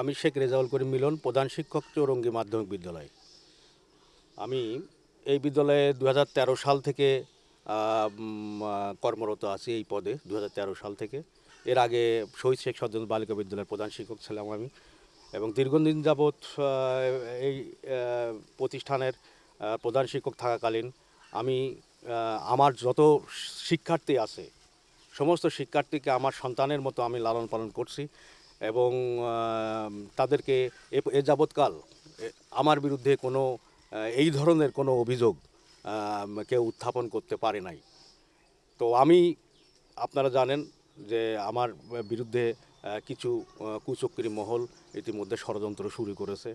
আমি শেখ রেজাউল করিম মিলন, প্রধান শিক্ষক, চৌরঙ্গি মাধ্যমিক বিদ্যালয়। আমি এই বিদ্যালয়ে দু হাজার তেরো সাল থেকে কর্মরত আছি এই পদে দু হাজার তেরো সাল থেকে। এর আগে শহীদ শেখ সদন বালিকা বিদ্যালয়ের প্রধান শিক্ষক ছিলাম আমি। এবং দীর্ঘদিন যাবৎ এই প্রতিষ্ঠানের প্রধান শিক্ষক থাকাকালীন আমি আমার যত শিক্ষার্থী আছে, সমস্ত শিক্ষার্থীকে আমার সন্তানের মতো আমি লালন পালন করছি। এবং তাদেরকে এ- যাবৎকাল আমার বিরুদ্ধে কোনো এই ধরনের কোনো অভিযোগ কেউ উত্থাপন করতে পারে নাই। তো আমি, আপনারা জানেন যে আমার বিরুদ্ধে কিছু কুচক্রী মহল ইতিমধ্যে ষড়যন্ত্র শুরু করেছে।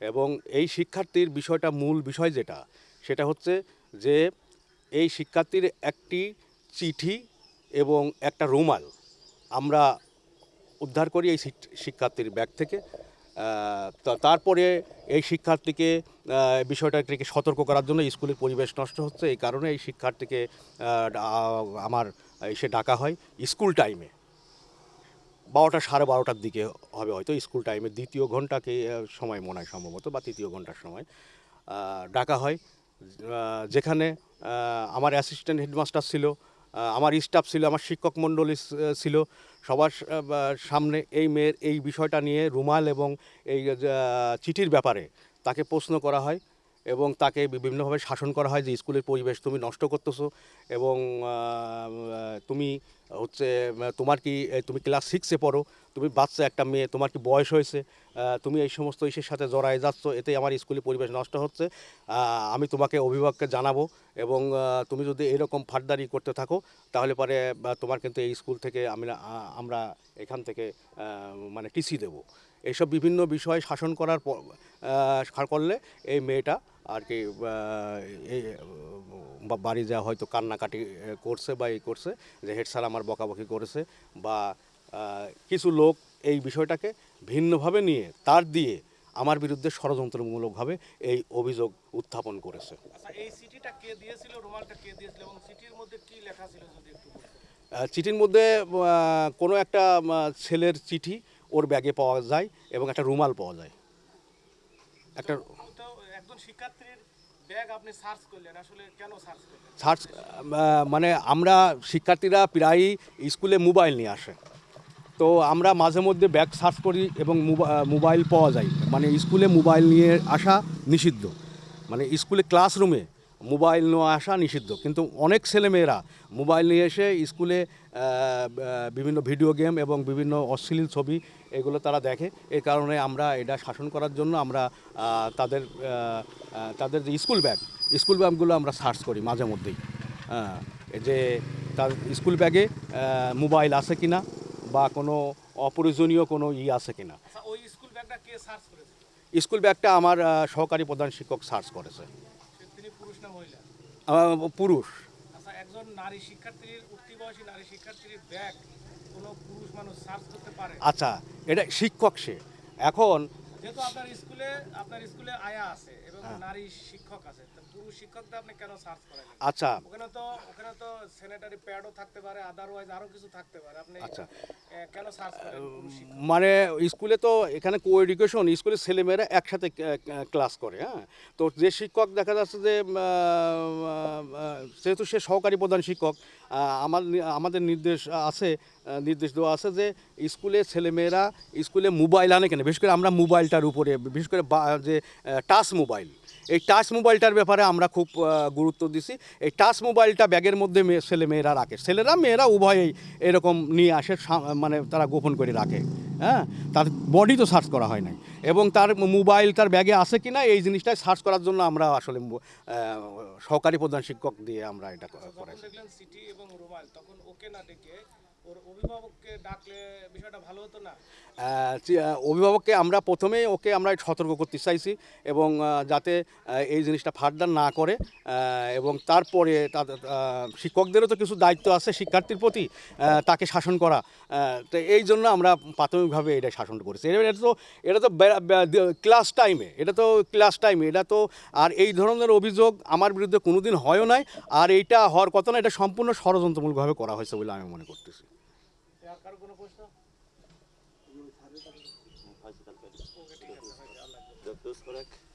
এবং এই শিক্ষার্থীর বিষয়টা মূল বিষয় যেটা, সেটা হচ্ছে যে এই শিক্ষার্থীর একটি চিঠি এবং একটা রুমাল আমরা উদ্ধার করি এই শিক্ষার্থীর ব্যাগ থেকে। তারপরে এই শিক্ষার্থীকে বিষয়টাকে সতর্ক করার জন্য স্কুলের পরিবেশ নষ্ট হচ্ছে। এই কারণে এই শিক্ষার্থীকে আমার এসে ডাকা হয় স্কুল টাইমে। বারোটা সাড়ে বারোটার দিকে হবে হয়তো স্কুল টাইমে। দ্বিতীয় ঘন্টাকে সময় মনে হয় সম্ভবত, বা তৃতীয় ঘণ্টার সময় ডাকা হয়। যেখানে আমার অ্যাসিস্ট্যান্ট হেডমাস্টার ছিল আমার স্টাফ ছিল, আমার শিক্ষক মণ্ডলী ছিল। সবার সামনে এই মেয়ের এই বিষয়টা নিয়ে রুমাল এবং এই চিঠির ব্যাপারে তাকে প্রশ্ন করা হয়। এবং তাকে বিভিন্নভাবে শাসন করা হয় যে স্কুলের পরিবেশ তুমি নষ্ট করতেছো এবং তুমি হচ্ছে, তোমার কি তুমি ক্লাস সিক্সে পড়ো, তুমি বাচ্চা একটা মেয়ে, তোমার কি বয়স হয়েছে তুমি এই সমস্ত ইসের সাথে জড়ায় যাচ্ছ, এতে আমার স্কুলের পরিবেশ নষ্ট হচ্ছে আমি তোমাকে অভিভাবককে জানাব এবং তুমি যদি এরকম ফার্দারি করতে থাকো, তাহলে পরে তোমার কিন্তু এই স্কুল থেকে আমরা আ- আমরা এখান থেকে মানে টিসি দেবো। এইসব বিভিন্ন বিষয় শাসন করার করলে এই মেয়েটা আর কি বাড়ি যা হয়তো কান্নাকাটি করছে বা এই করছে যে হেড স্যার আমার বকাবকি করেছে বা কিছু লোক এই বিষয়টাকে ভিন্নভাবে নিয়ে তার দিয়ে আমার বিরুদ্ধে ষড়যন্ত্রমূলকভাবে এই অভিযোগ উত্থাপন করেছে। আচ্ছা চিঠির মধ্যে কোনো একটা ছেলের চিঠি ওর ব্যাগে পাওয়া যায় এবং একটা রুমাল পাওয়া যায়। একটা সার্চ মানে আমরা শিক্ষার্থীরা প্রায়ই স্কুলে মোবাইল নিয়ে আসে। তো আমরা মাঝে মধ্যে ব্যাগ সার্চ করি এবং মোবা- মোবাইল পাওয়া যায়। মানে স্কুলে মোবাইল নিয়ে আসা নিষিদ্ধ। মানে স্কুলে ক্লাসরুমে মোবাইল নিয়ে আসা নিষিদ্ধ। কিন্তু অনেক ছেলেমেয়েরা মোবাইল নিয়ে এসে স্কুলে বিভিন্ন ভিডিও গেম এবং বিভিন্ন অশ্লীল ছবি এগুলো তারা দেখে। এই কারণে আমরা এটা শাসন করার জন্য আমরা তাদের তাদের যে স্কুল ব্যাগ স্কুল ব্যাগগুলো আমরা সার্চ করি মাঝে মধ্যেই। যে তার স্কুল ব্যাগে মোবাইল আছে কিনা বা কোনো অপ্রয়োজনীয় কোনো ই আছে কিনা আচ্ছা ওই স্কুল ব্যাগটা কে সার্চ করেছে? স্কুল ব্যাগটা আমার সহকারী প্রধান শিক্ষক সার্চ করেছে। পুরুষ। আচ্ছা একজন নারী শিক্ষার্থীর উঠতি বয়সী নারী শিক্ষার্থীর ব্যাগ কোনো পুরুষ মানুষ সার্চ করতে পারে? আচ্ছা এটা শিক্ষক সে। এখন যেহেতু আপনার স্কুলে আপনার স্কুলে আয়া আছে এবং হ্যাঁ। নারী শিক্ষক আছে পুরুষ শিক্ষকদের আপনি কেন সার্চ করেন আচ্ছা। ওখানে তো ওখানে তো স্যানিটারি প্যাডও থাকতে পারে আদারওয়াইজ আরও কিছু থাকতে পারে। আপনি আচ্ছা। কেন সার্চ করেন মানে স্কুলে তো এখানে কো এডুকেশন স্কুলের ছেলেমেয়েরা একসাথে ক্লাস করে হ্যাঁ? তো যে শিক্ষক দেখা যাচ্ছে যে যেহেতু সে সহকারী প্রধান শিক্ষক আমার আমাদের নির্দেশ আছে নির্দেশ দেওয়া আছে যে স্কুলে ছেলেমেয়েরা স্কুলে মোবাইল আনে কেন? বিশেষ করে আমরা মোবাইলটার উপরে বিশেষ করে বা- যে টাচ মোবাইল। এই টাচ মোবাইলটার ব্যাপারে আমরা খুব গুরুত্ব দিছি। এই টাচ মোবাইলটা ব্যাগের মধ্যে ছেলে মেয়েরা রাখে। ছেলেরা, মেয়েরা উভয়েই এরকম নিয়ে আসে মানে তারা গোপন করে রাখে হ্যাঁ? তার বডি তো সার্চ করা হয় নাই। এবং তার মোবাইল, তার ব্যাগে আছে কি না এই জিনিসটা সার্চ করার জন্য আমরা আসলে সহকারী প্রধান শিক্ষক দিয়ে আমরা এটা ক- অভিভাবককে অভিভাবককে আমরা প্রথমেই ওকে আমরা সতর্ক করতে চাইছি এবং যাতে এই জিনিসটা ফার্দার না করে এবং তারপরে শিক্ষকদেরও তো কিছু দায়িত্ব আছে শিক্ষার্থীর প্রতি তাকে শাসন করা তো এই জন্য আমরা প্রাথমিকভাবে এটা শাসন করেছি। এটা তো এটা তো ক্লাস টাইমে, এটা তো ক্লাস টাইমে, এটা তো, আর এই ধরনের অভিযোগ আমার বিরুদ্ধে কোনোদিন হয়ও নাই, আর এইটা হওয়ার কথা না, এটা সম্পূর্ণ ষড়যন্ত্রমূলকভাবে করা হয়েছে বলে আমি মনে করতেছি। আর কারও কোনো প্রশ্ন? ওকে ঠিক আছে ভাই